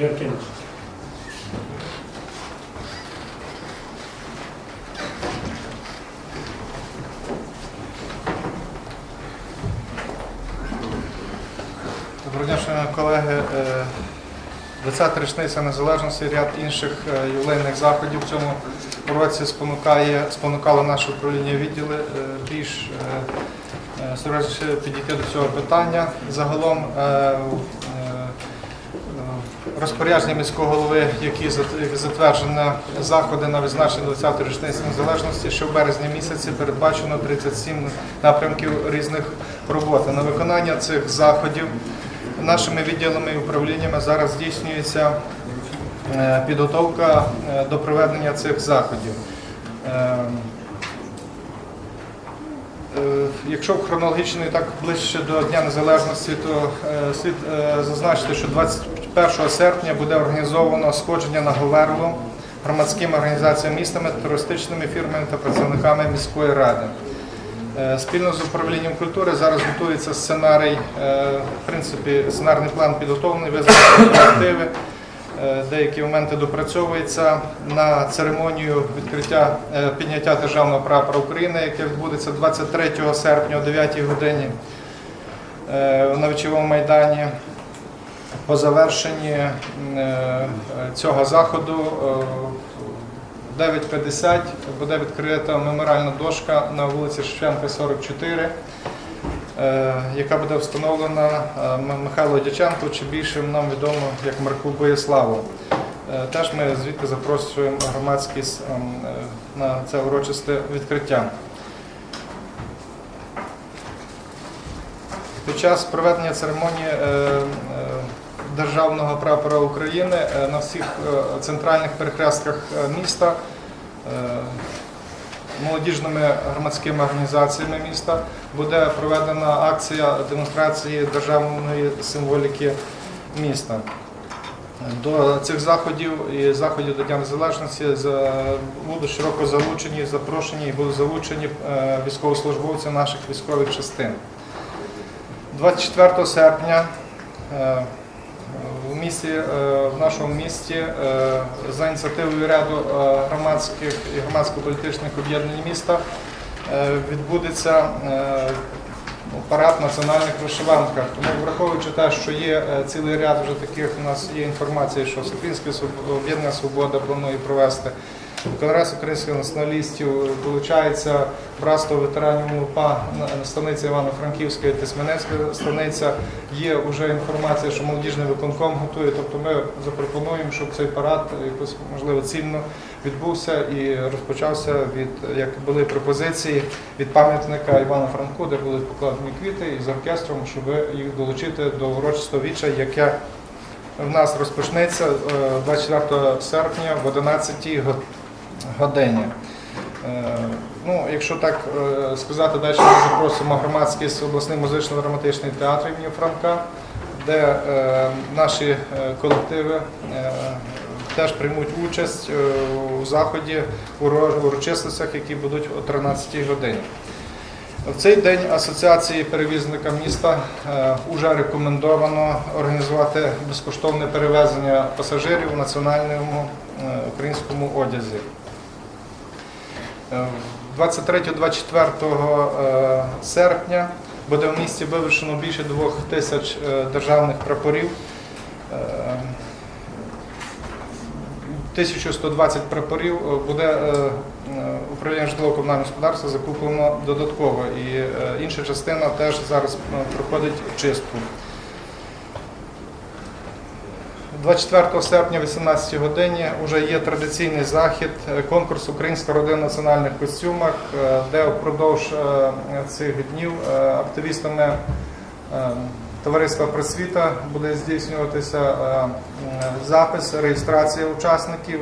Ігор Доброго дня, шановні колеги. Е, 20-та річниця незалежності ряд інших е, ювілейних заходів в цьому році спонукає, спонукало наше управління відділи е, більш е, е, серйозніше підійти до цього питання. Загалом е, е, розпорядження міського голови, які зат- затверджено заходи на відзначення 20-ї річниці незалежності, що в березні місяці передбачено 37 напрямків різних робот. На виконання цих заходів нашими відділами і управліннями зараз здійснюється е, підготовка е, до проведення цих заходів. Е, Е, Якщо хронологічно і так ближче до Дня Незалежності, то слід зазначити, що 21 серпня буде організовано сходження на Говерло громадськими організаціями містами, туристичними фірмами та працівниками міської ради. Е, Спільно з управлінням культури зараз готується сценарій, е, в принципі, сценарний план підготовлений, визначені колективи. Е, Деякі моменти допрацьовуються на церемонію відкриття підняття державного прапора України, яке відбудеться 23 серпня о 9 годині на Вечовому майдані. По завершенні е, цього заходу е, в 9.50 буде відкрита меморіальна дошка на вулиці Шевченка, 44, е, яка буде встановлена е, Михайло Дяченко, чи більше нам відомо як Марку Боєславу. Е, Теж ми звідти запрошуємо громадськість ем, е, на це урочисте відкриття. Під час проведення церемонії е, е, державного прапора України е, на всіх е, центральних перехрестках е, міста молодіжними громадськими організаціями міста буде проведена акція демонстрації державної символіки міста. До цих заходів і заходів до Дня Незалежності будуть широко залучені, запрошені і будуть залучені військовослужбовці наших військових частин. 24 серпня в місті, е, в нашому місті е, за ініціативою ряду е, громадських і громадсько-політичних об'єднань міста відбудеться парад національних вишиванках. Тому враховуючи те, що є цілий ряд вже таких, у нас є інформація, що Всеукраїнське об'єднання Свобода планує провести. Конгрес українських націоналістів долучається братство ветеранів УПА станиця Івано-Франківська Тисменецька станиця. Є вже інформація, що молодіжний виконком готує. Тобто ми запропонуємо, щоб цей парад якось можливо цільно відбувся і розпочався від як були пропозиції від пам'ятника Івана Франку, де були покладені квіти, і з оркестром, щоб їх долучити до урочистого віча, яке в нас розпочнеться е, 24 серпня в 11 го- годині. Е, Ну, якщо так е, сказати, далі ми запросимо громадськість обласний музично-драматичний театр імені Франка, де е, наші колективи теж приймуть участь у заході у ро- урочистостях, які будуть о 13-й годині. В цей день Асоціації перевізника міста вже рекомендовано організувати безкоштовне перевезення пасажирів у національному українському одязі. Е, 23-24 е, серпня буде в місті вивішено більше двох тисяч е, державних прапорів. Е, 1120 прапорів е, буде е, е, управління житлово-комунального господарства закуплено додатково, і е, інша частина теж зараз е, проходить чистку. 24 серпня о 18 годині вже є традиційний захід, е, конкурс Українська родина в національних костюмах, е, де впродовж е, цих днів активістами Товариства просвіта буде здійснюватися запис, реєстрація учасників.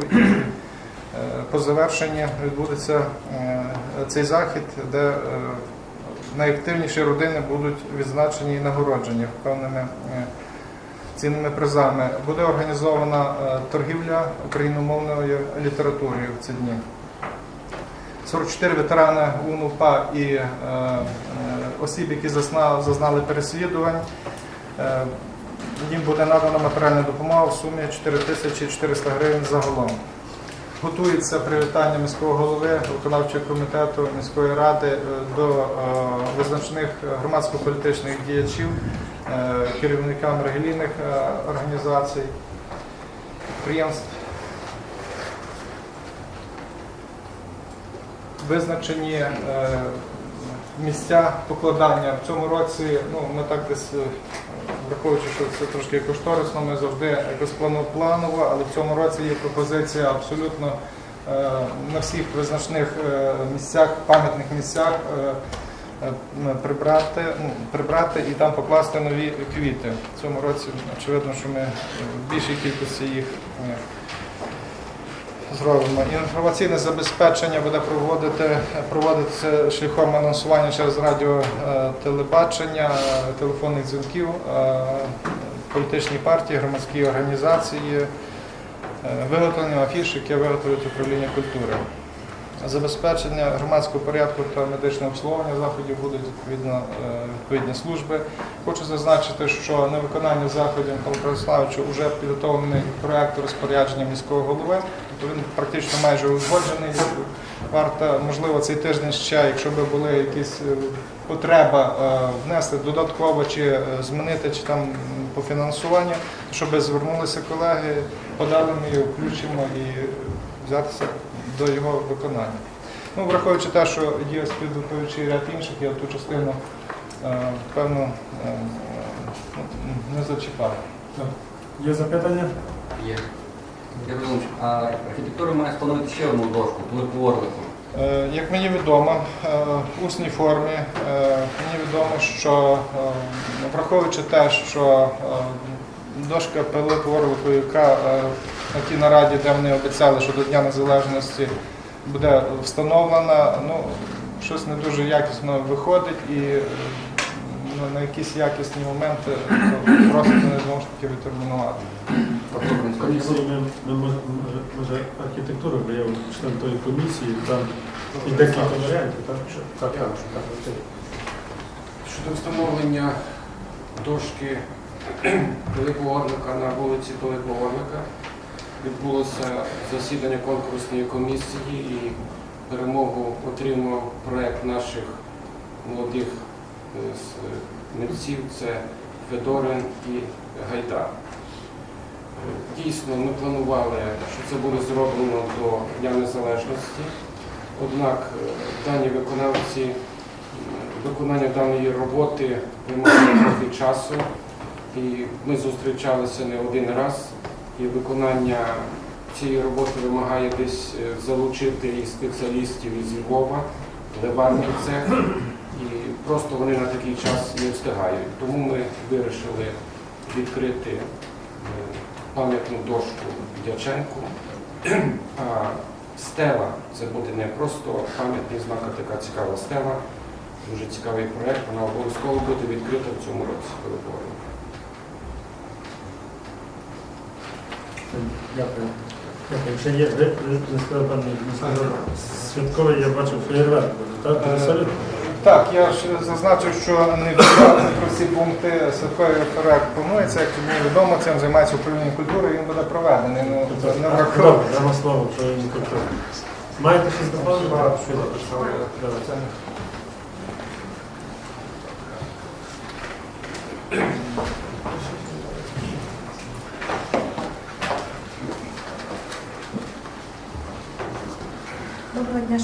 По завершенні відбудеться цей захід, де найактивніші родини будуть відзначені і нагороджені певними цінними призами. Буде організована е, торгівля україномовною літературою в ці дні. 44 ветерани УНУПА і е, е, осіб, які зазна- зазнали переслідувань. Їм буде надана матеріальна допомога в сумі 4400 гривень загалом. Готується привітання міського голови, виконавчого комітету міської ради до визначених громадсько-політичних діячів, керівникам релігійних е, організацій, підприємств. Визначені е, місця покладання в цьому році. Ну ми так десь е, враховуючи, що це трошки кошторисно, ми завжди якось планово, але в цьому році є пропозиція абсолютно е, на всіх визначних е, місцях, пам'ятних місцях е, е, прибрати, ну, прибрати і там покласти нові квіти. В цьому році очевидно, що ми в більшій кількості їх е, зробимо. Інформаційне забезпечення буде проводити, проводитися шляхом анонсування через радіо, е, телебачення, е, телефонних дзвінків, е, політичні партії, громадські організації, е, виготовлення афіш, яке виготовить управління культури. Забезпечення громадського порядку та медичного обслуговування заходів будуть відповідно е, відповідні служби. Хочу зазначити, що на виконання заходів Микола вже підготовлений проект розпорядження міського голови. Тобто він практично майже узгоджений. Варто, можливо, цей тиждень ще, якщо б були якісь е, потреба е, внести додатково чи змінити, чи там по фінансуванню, щоб звернулися колеги, подали ми його, включимо і взятися до його виконання. Ну, враховуючи те, що є співдоповідчий ряд інших, я ту частину е, певно е, е, ну, не зачіпав. Є запитання? Є. Я думаю, а архітектура має встановити ще одну дошку, орлику. Як мені відомо, в усній формі мені відомо, що враховуючи те, що дошка Пилипу Орлику, яка на тій нараді, де вони обіцяли, що до Дня Незалежності буде встановлена, ну, щось не дуже якісно виходить і ну, на якісь якісні моменти ну, просто не знову ж таки відтермінувати. Тобто, Комісії ми, ми може, архітектура, бо я член тої комісії, там і декілька варіантів, так? Так, так. Щодо встановлення дошки Великого Орлика на вулиці Великого Орлика відбулося засідання конкурсної комісії і перемогу отримав проект наших молодих е, митців це Федорин і Гайдар. Е, Дійсно, ми планували, що це буде зроблено до Дня Незалежності. Однак е, дані виконавці виконання даної роботи вимагає трохи часу, і ми зустрічалися не один раз, і виконання цієї роботи вимагає десь е, залучити і спеціалістів із Львова, Леванний цех, і просто вони на такий час не встигають. Тому ми вирішили відкрити е, пам'ятну дошку Дяченку. А стела це буде не просто пам'ятний знак, а така цікава стела. Дуже цікавий проєкт, вона обов'язково буде відкрита в цьому році. Дякую. Дякую. Є, ви, сказали, пане, ви святковий, я бачив феєрверк, так? Е, Так, я ж зазначив, що не відповідально про ці пункти святковий проект планується. Як мені відомо, цим займається управління культури, він буде проведений. Ну, це не. Добре, дамо слово, що він. Маєте щось? Багато Що що написали. Давай. Це не-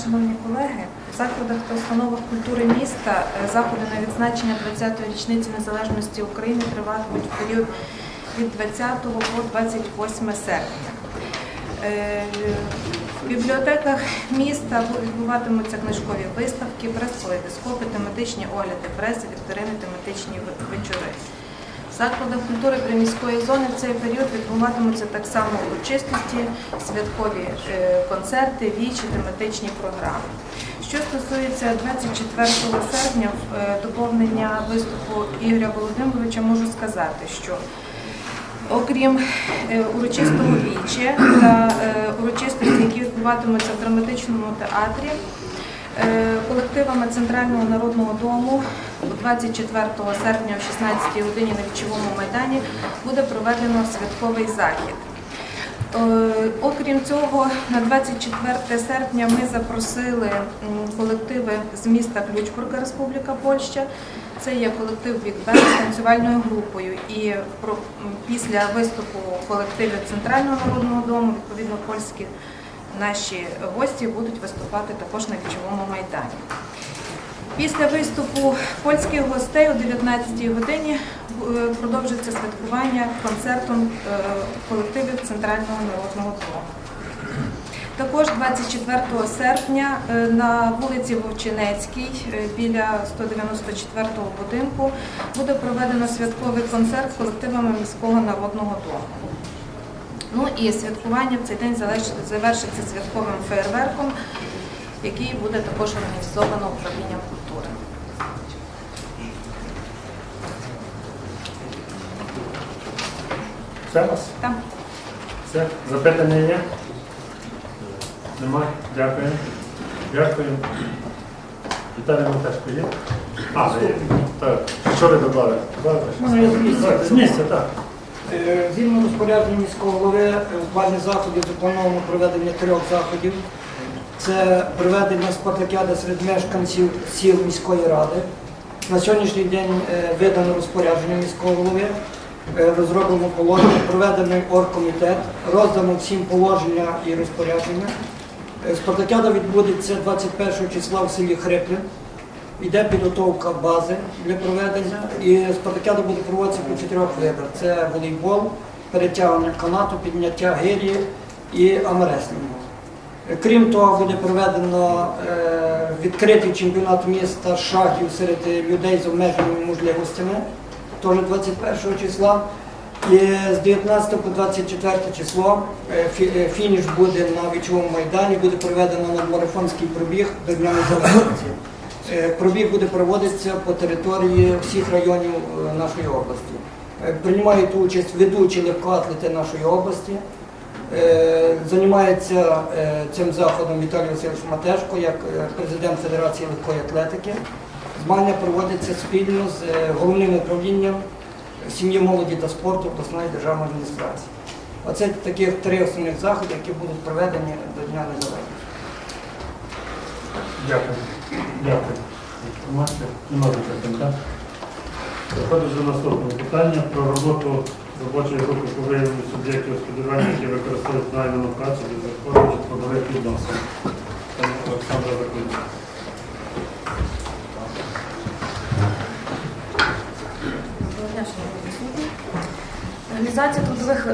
Шановні колеги. В закладах та установах культури міста е, заходи на відзначення 20-ї річниці незалежності України триватимуть в період від 20 по 28 серпня. Е, В бібліотеках міста відбуватимуться книжкові виставки, прес-калейдоскопи, тематичні огляди преси, вікторини, тематичні вечори. В закладах культури приміської зони в цей період відбуватимуться так само урочистості, святкові е, концерти, вічі, тематичні програми. Що стосується 24 серпня е, доповнення виступу Ігоря Володимировича, можу сказати, що окрім е, урочистого віче та урочистості, які відбуватимуться в драматичному театрі, Колективами Центрального народного дому 24 серпня о 16 годині на Вічовому майдані буде проведено святковий захід. Е, Окрім цього, на 24 серпня ми запросили колективи з міста Ключбурга, Республіка Польща. Це є колектив Big з танцювальною групою. І після виступу колективів Центрального народного дому, відповідно, польські наші гості будуть виступати також на вічовому майдані. Після виступу польських гостей о 19-й годині е, продовжиться святкування концертом е, колективів Центрального народного дому. Також 24 серпня е, на вулиці Вовчинецькій біля 194-го будинку буде проведено святковий концерт колективами міського народного дому. Ну і святкування в цей день завершиться святковим феєрверком, який буде також організовано управлінням культури. Все вас? Там Все? Запитання є? Немає? Дякую. Дякую. Віталій Матешко є? А, є. Так. Що ви додали? Додали? Ну, я з місця. З місця, так. Е, Згідно розпорядження міського голови, е, в плані заходів заплановано проведення трьох заходів. Це проведення спартакіади серед мешканців сіл міської ради. На сьогоднішній день е, видано розпорядження міського голови, е, розроблено положення, проведений оргкомітет, роздано всім положення і розпорядження. Е, Спартакіада відбудеться 21 числа в селі Хриплин. Йде підготовка бази для проведення, і спартакіада буде проводитися по чотирьох видах. Це волейбол, перетягування канату, підняття гирі і амреслінгу. Е, Крім того, буде проведено е, відкритий чемпіонат міста шахів серед людей з обмеженими можливостями, теж 21 числа. І з 19 по 24 число е, е, фініш буде на вічовому майдані, буде проведено надмарафонський пробіг до Дня Незалежності. Е, Пробіг буде проводитися по території всіх районів е, нашої області. Е, Приймають участь ведучі легкоатлети нашої області. Займається цим заходом Віталій Васильович Матешко як президент Федерації легкої атлетики. Змагання проводяться спільно з головним управлінням сім'ї, молоді та спорту обласної державної адміністрації. Оце таких три основних заходи, які будуть проведені до Дня Незалежності. Дякую. Дякую. Інформація. Переходимо до наступного питання про роботу робочої групи по виявленню суб'єктів господарювання, які використовують найману працю для захворювання трудових відносин. Олександра присутні. Легалізація трудових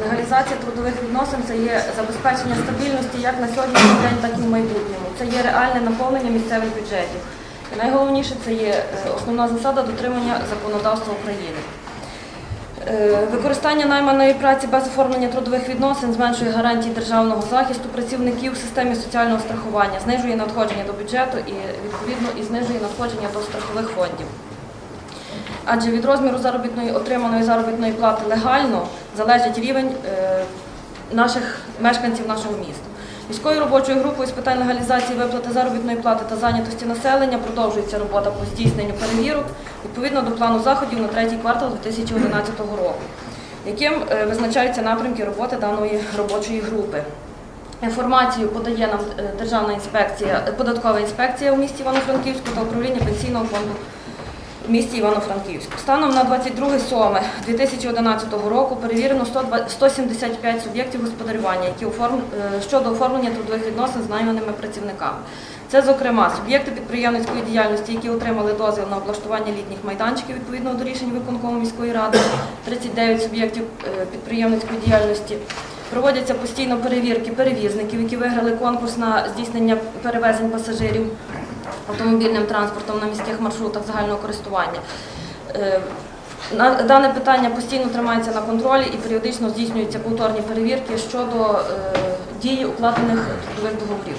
легалізація трудових відносин це є забезпечення стабільності як на сьогоднішній день, так і в майбутньому. Це є реальне наповнення місцевих бюджетів. І найголовніше це є е, основна засада дотримання законодавства України. Е, Використання найманої праці без оформлення трудових відносин зменшує гарантії державного захисту працівників в системі соціального страхування, знижує надходження до бюджету і відповідно і знижує надходження до страхових фондів. Адже від розміру заробітної отриманої заробітної плати легально залежить рівень е, наших мешканців нашого міста. Міською робочою групою з питань легалізації виплати заробітної плати та зайнятості населення продовжується робота по здійсненню перевірок відповідно до плану заходів на третій квартал 2011 року, яким е, визначаються напрямки роботи даної робочої групи. Інформацію подає нам е, Державна інспекція, податкова інспекція у місті Івано-Франківську та управління пенсійного фонду в місті Івано-Франківську. Станом на 22.07.2011 року перевірено 175 суб'єктів господарювання, які е, щодо оформлення трудових відносин з найманими працівниками. Це, зокрема, суб'єкти підприємницької діяльності, які отримали дозвіл на облаштування літніх майданчиків відповідно до рішень виконкому міської ради, 39 суб'єктів е, підприємницької діяльності. Проводяться постійно перевірки перевізників, які виграли конкурс на здійснення перевезень пасажирів автомобільним транспортом на міських маршрутах загального користування. Е, Дане питання постійно тримається на контролі і періодично здійснюються повторні перевірки щодо е, дії укладених трудових договорів.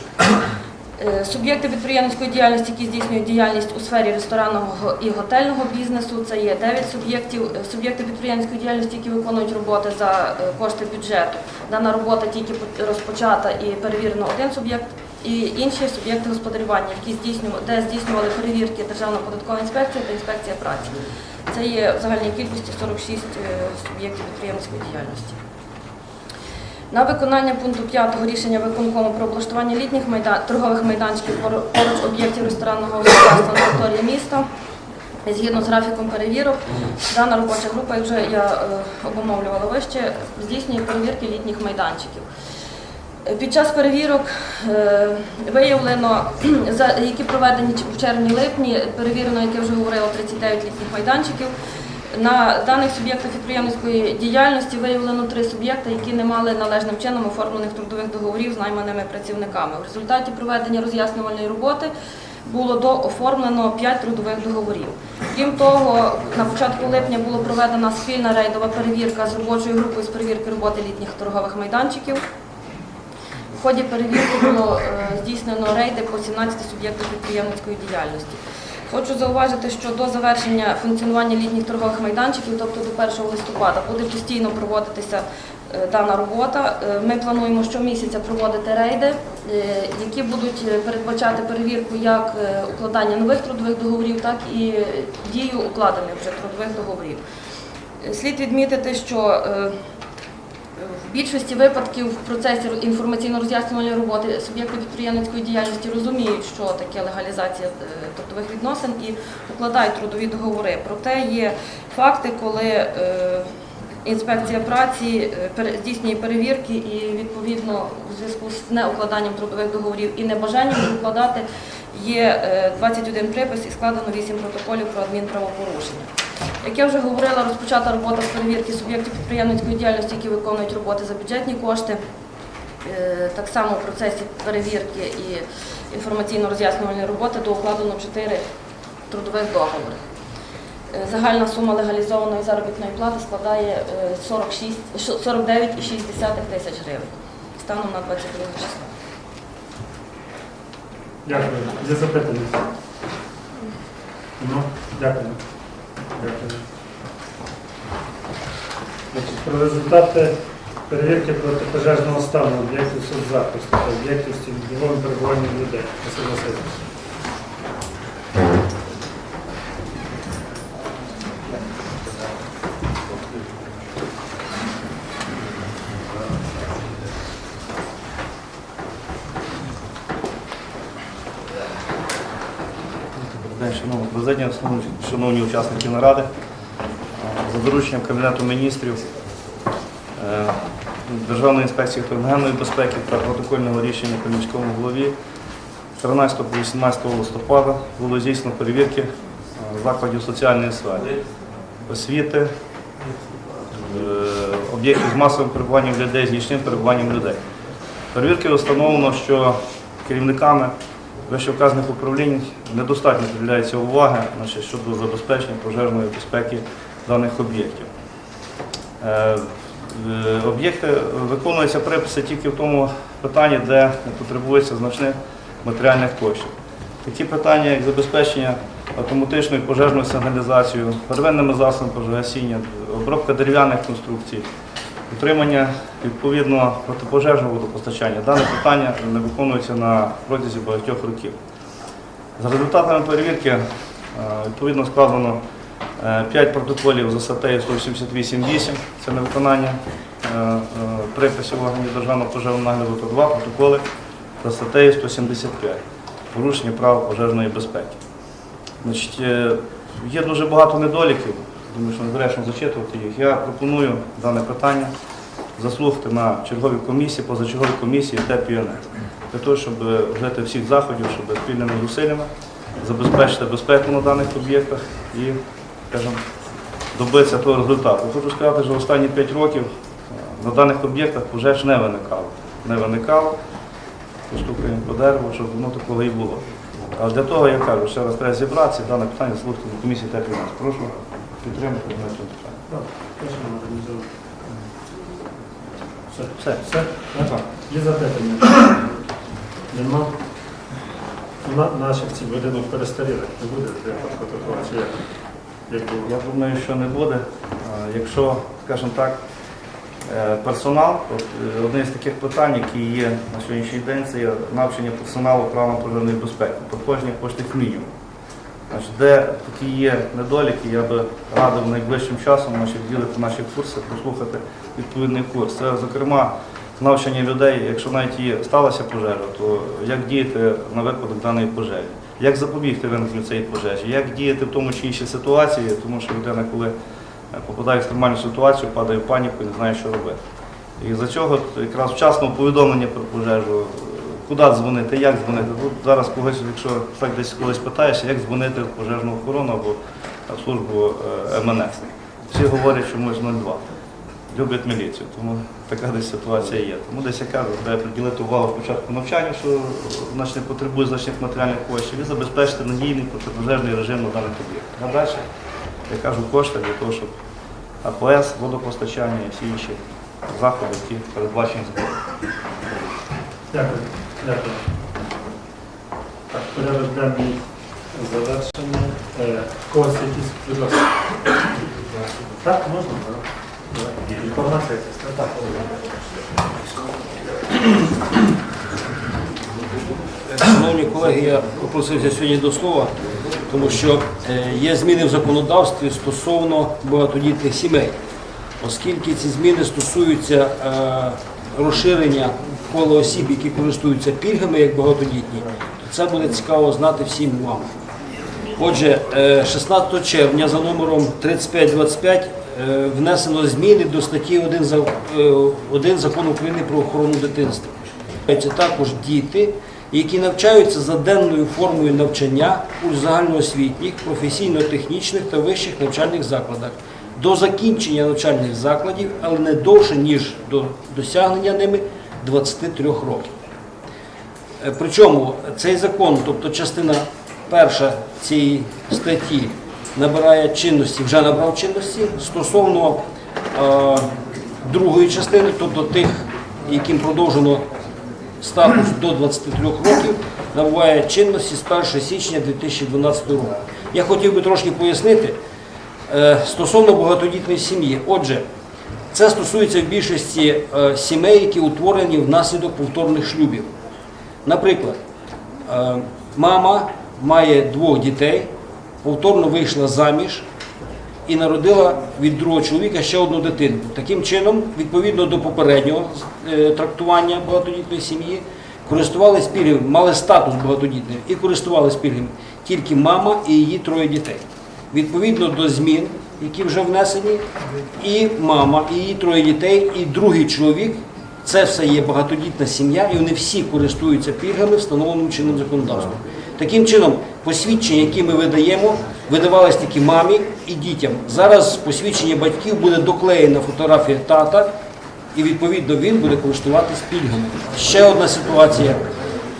Е, Суб'єкти підприємницької діяльності, які здійснюють діяльність у сфері ресторанного і готельного бізнесу, це є 9 суб'єктів. Суб'єкти підприємницької діяльності, які виконують роботи за кошти бюджету. Дана робота тільки по- розпочата і перевірено один суб'єкт і інші суб'єкти господарювання, які здійснювали, де здійснювали перевірки Державна податкова інспекція та інспекція праці. Це є в загальній кількості 46 е, суб'єктів підприємницької діяльності. На виконання пункту 5 рішення виконкому про облаштування літніх майдан... торгових майданчиків поруч об'єктів ресторанного господарства на території міста. Згідно з графіком перевірок, дана робоча група, як вже я е, обумовлювала вище, здійснює перевірки літніх майданчиків. Під час перевірок е, виявлено, які проведені в червні-липні, перевірено, як я вже говорила, 39 літніх майданчиків. На даних суб'єктах підприємницької діяльності виявлено три суб'єкти, які не мали належним чином оформлених трудових договорів з найманими працівниками. В результаті проведення роз'яснювальної роботи було дооформлено 5 трудових договорів. Крім того, на початку липня була проведена спільна рейдова перевірка з робочою групою з перевірки роботи літніх торгових майданчиків. В ході перевірки було е, здійснено рейди по 17 суб'єктах підприємницької діяльності. Хочу зауважити, що до завершення функціонування літніх торгових майданчиків, тобто до 1 листопада, буде постійно проводитися е, дана робота. Е, Ми плануємо щомісяця проводити рейди, які будуть передбачати перевірку як укладання нових трудових договорів, так і дію укладених вже трудових договорів. Слід відмітити, що в більшості випадків в процесі інформаційно-роз'яснювальної роботи суб'єкти підприємницької діяльності розуміють, що таке легалізація е, трудових відносин і укладають трудові договори. Проте є факти, коли е, інспекція праці е, здійснює перевірки і відповідно у зв'язку з неукладанням трудових договорів і небажанням укладати є е, 21 припис і складено 8 протоколів про адмінправопорушення. Як я вже говорила, розпочата робота з перевірки суб'єктів підприємницької діяльності, які виконують роботи за бюджетні кошти. Е, Так само в процесі перевірки і інформаційно-роз'яснювальної роботи до укладено 4 трудових договори. Е, Загальна сума легалізованої заробітної плати складає е, 46 що- 49,6 тисяч гривень станом на 22 число. Дякую. за запитання? Ну, дякую. Дякую. Значить, про результати перевірки протипожежного стану об'єктів соцзахисту та об'єктів з перебування людей. Василь Васильович. Президія, шановні- учасники наради. За дорученням Кабінету міністрів е, Державної інспекції торгівельної безпеки та протокольного рішення по міському голові 13-18 листопада було здійснено перевірки е, закладів соціальної сфери, освіти, е, об'єктів з масовим перебуванням людей, з нічним перебуванням людей. Перевірки встановлено, що керівниками вищевказаних управлінь недостатньо приділяється уваги значить, щодо забезпечення пожежної безпеки даних об'єктів. Е, е, Об'єкти виконуються приписи тільки в тому питанні, де потребується значних матеріальних коштів. Такі питання, як забезпечення автоматичною пожежною сигналізацією, первинними засобами пожежогасіння, обробка дерев'яних конструкцій, утримання відповідно протипожежного водопостачання. Дане питання не виконується на протязі багатьох років. За результатами перевірки е, відповідно складено 5 протоколів за статтею 178.8, це невиконання е, е, приписів органів державного пожежного нагляду, та два протоколи за статтею 175 порушення прав пожежної безпеки. Значить, е, є дуже багато недоліків, думаю, що незречно зачитувати їх. Я пропоную дане питання заслухати на черговій комісії, позачерговій комісії ТЕП і ЮНЕС, для того, щоб вжити всіх заходів, щоб спільними зусиллями забезпечити безпеку на даних об'єктах і, скажімо, добитися того результату. Хочу сказати, що останні 5 років е, на даних об'єктах пожеж не виникало. Не виникало. Постукаємо по дереву, щоб воно такого і було. А для того, я кажу, ще раз треба зібратися, дане питання заслухати на комісії ТЕП і ЮНЕС. Прошу підтримати на цьому організувати. Все. Все. Все? Так. Є запитання? Нема? На, наших ці будинок перестарілих не буде для такого, чи як? Як було? Я думаю, що не буде. Якщо, скажімо так, Е, Персонал, от, е, одне з таких питань, які є на сьогоднішній день, це є навчання персоналу правилам пожежної безпеки, проходження коштів мінімум. Значить, де такі є недоліки, я би радив найближчим часом значить, вділити наші курси, прослухати відповідний курс. Це, зокрема, навчання людей, якщо навіть і сталася пожежа, то як діяти на випадок даної пожежі, як запобігти виникненню цієї пожежі, як діяти в тому чи іншій ситуації, тому що людина, коли е, попадає в екстремальну ситуацію, падає в паніку і не знає, що робити. І за цього якраз вчасного повідомлення про пожежу, куди дзвонити, як дзвонити. Тут зараз когось, якщо так десь колись питаєшся, як дзвонити в пожежну охорону або в службу е, МНС. Всі говорять чомусь 02. Люблять міліцію, тому така десь ситуація є. Тому десь я кажу, треба приділити увагу спочатку навчанню, що значить, потребує значних матеріальних коштів, і забезпечити надійний протипожежний режим на даний об'єкт. А далі, я кажу, кошти для того, щоб АПС, водопостачання і всі інші заходи, які передбачені законом. Дякую. Дякую. Так, порядок денний завершений. Е, Когось якісь ласка. Так, можна? Інформація якась, так? Шановні колеги, я попросився сьогодні до слова, тому що е, є зміни в законодавстві стосовно багатодітних сімей. Оскільки ці зміни стосуються е, розширення кола осіб, які користуються пільгами як багатодітні, то це буде цікаво знати всім вам. Отже, е, 16 червня за номером 3525 е, внесено зміни до статті 1, е, 1 закону України про охорону дитинства. Це також діти, які навчаються за денною формою навчання у загальноосвітніх, професійно-технічних та вищих навчальних закладах до закінчення навчальних закладів, але не довше, ніж до досягнення ними 23 років. Е, Причому цей закон, тобто частина перша цієї статті, набирає чинності, вже набрав чинності стосовно е, другої частини, тобто тих, яким продовжено статус до 23 років, набуває чинності з 1 січня 2012 року. Я хотів би трошки пояснити е, стосовно багатодітної сім'ї. Отже, це стосується в більшості е, сімей, які утворені внаслідок повторних шлюбів. Наприклад, е, мама має двох дітей, повторно вийшла заміж і народила від другого чоловіка ще одну дитину. Таким чином, відповідно до попереднього е, трактування багатодітної сім'ї, користувалися пільгами, мали статус багатодітної і користувалися пільгами тільки мама і її троє дітей. Відповідно до змін, які вже внесені, і мама, і її троє дітей, і другий чоловік це все є багатодітна сім'я, і вони всі користуються пільгами, встановленим чинним законодавством. Таким чином, посвідчення, які ми видаємо, видавалось тільки мамі і дітям. Зараз посвідчення батьків буде доклеєна фотографія тата, і відповідно він буде користуватись пільгами. Ще одна ситуація.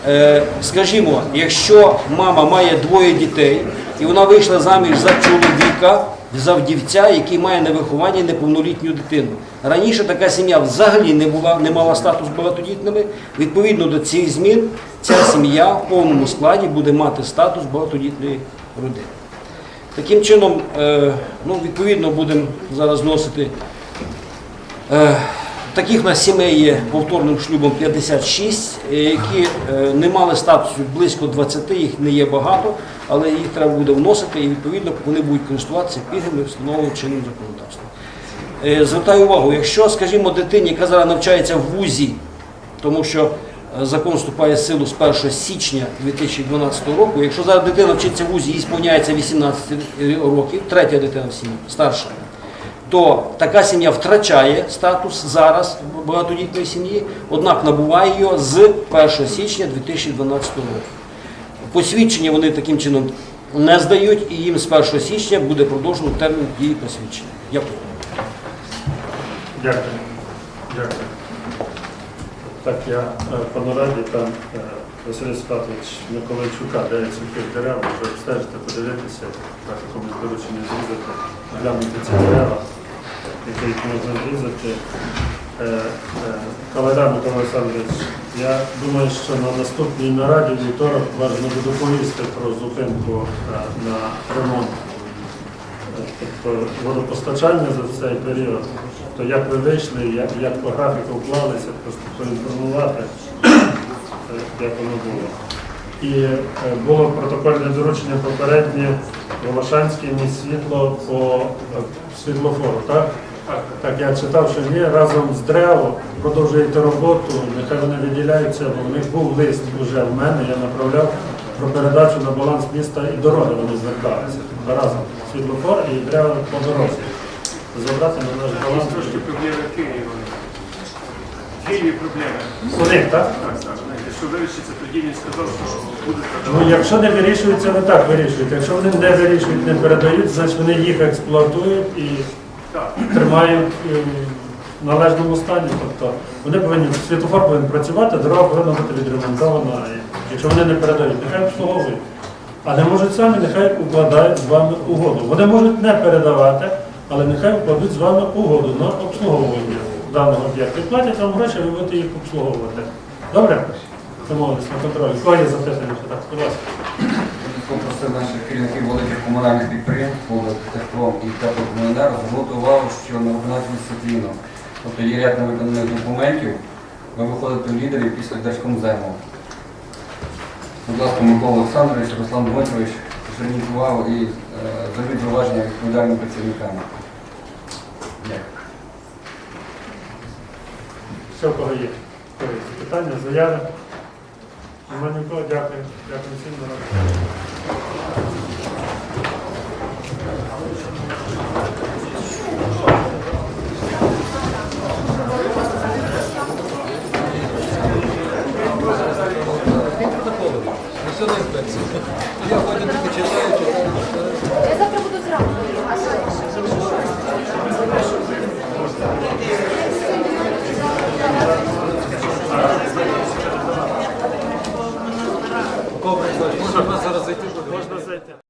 Е, Скажімо, якщо мама має двоє дітей і вона вийшла заміж за чоловіка, за вдівця, який має на вихованні неповнолітню дитину. Раніше така сім'я взагалі не була, не мала статус багатодітними. Відповідно до цих змін, ця сім'я в повному складі буде мати статус багатодітної родини. Таким чином, е, ну, відповідно, будемо зараз вносити. Таких у нас сімей є повторним шлюбом 56, е, які е, не мали статусу близько 20, їх не є багато, але їх треба буде вносити і відповідно вони будуть користуватися пільгами, встановленим чинним законодавством. Е, Звертаю увагу, якщо, скажімо, дитині, яка зараз навчається в ВУЗі, тому що закон вступає в силу з 1 січня 2012 року, якщо зараз дитина вчиться в ВУЗі, їй сповняється 18 років, третя дитина в сім'ї, старша, то така сім'я втрачає статус зараз багатодітної сім'ї, однак набуває його з 1 січня 2012 року. Посвідчення вони таким чином не здають, і їм з 1 січня буде продовжено термін дії посвідчення. Дякую. Дякую. Дякую. Так, я е, по нараді там е, Василь Спатович Миколайчука, де я цвітих дерев, вже обстежити, подивитися, так якомусь доручення зрізати, глянути ці дерева, їх можна зрізати. Е, е, Микола Олександрович, я думаю, що на наступній нараді вівторок важливо доповісти про зупинку е, на ремонт тобто водопостачання за цей період. Тобто, як ви вийшли, як, як по графіку вклалися, просто поінформувати, як воно було. І було протокольне доручення попереднє Волошанське міст світло по світлофору, так? Так, я читав, що ні, разом з ДРЕО продовжуєте роботу, нехай вони виділяються, бо в них був лист вже в мене, я направляв про передачу на баланс міста і дороги вони зверталися. Разом світлофор і ДРЕО по дорозі. Забрати на наш баланс. Трошки проблеми в Києві. В Києві проблеми. У них, так? Так, так. Знаєте, вирішиться, тоді він сказав, що буде Ну, якщо не вирішується, ви так вирішуєте. Якщо вони не вирішують, не передають, значить вони їх експлуатують і Тримають е, в належному стані. Тобто вони повинні, світофор повинен працювати, дорога повинна бути відремонтована. Якщо вони не передають, нехай обслуговують. А не можуть самі, нехай укладають з вами угоду. Вони можуть не передавати, але нехай укладуть з вами угоду на обслуговування даного об'єкту. І платять вам гроші, ви будете їх обслуговувати. Добре? Домовились на контролі. Кого є запитання? ще Так, будь ласка. Попросив наших керівників великих комунальних підприємств, Техпром і Теплокомуненерго звернути увагу, що на виконавчому світліну, тобто є ряд невиконаних документів, ви виходите в лідерів після Держкомзему. Будь ласка, Микола Олександрович, Руслан Дмитрович, зверніть увагу і е, зробіть зауваження відповідальним працівникам. Дякую. Все, кого є. Питання, заяви. Дякую. Дякую всім за роботу. Зараз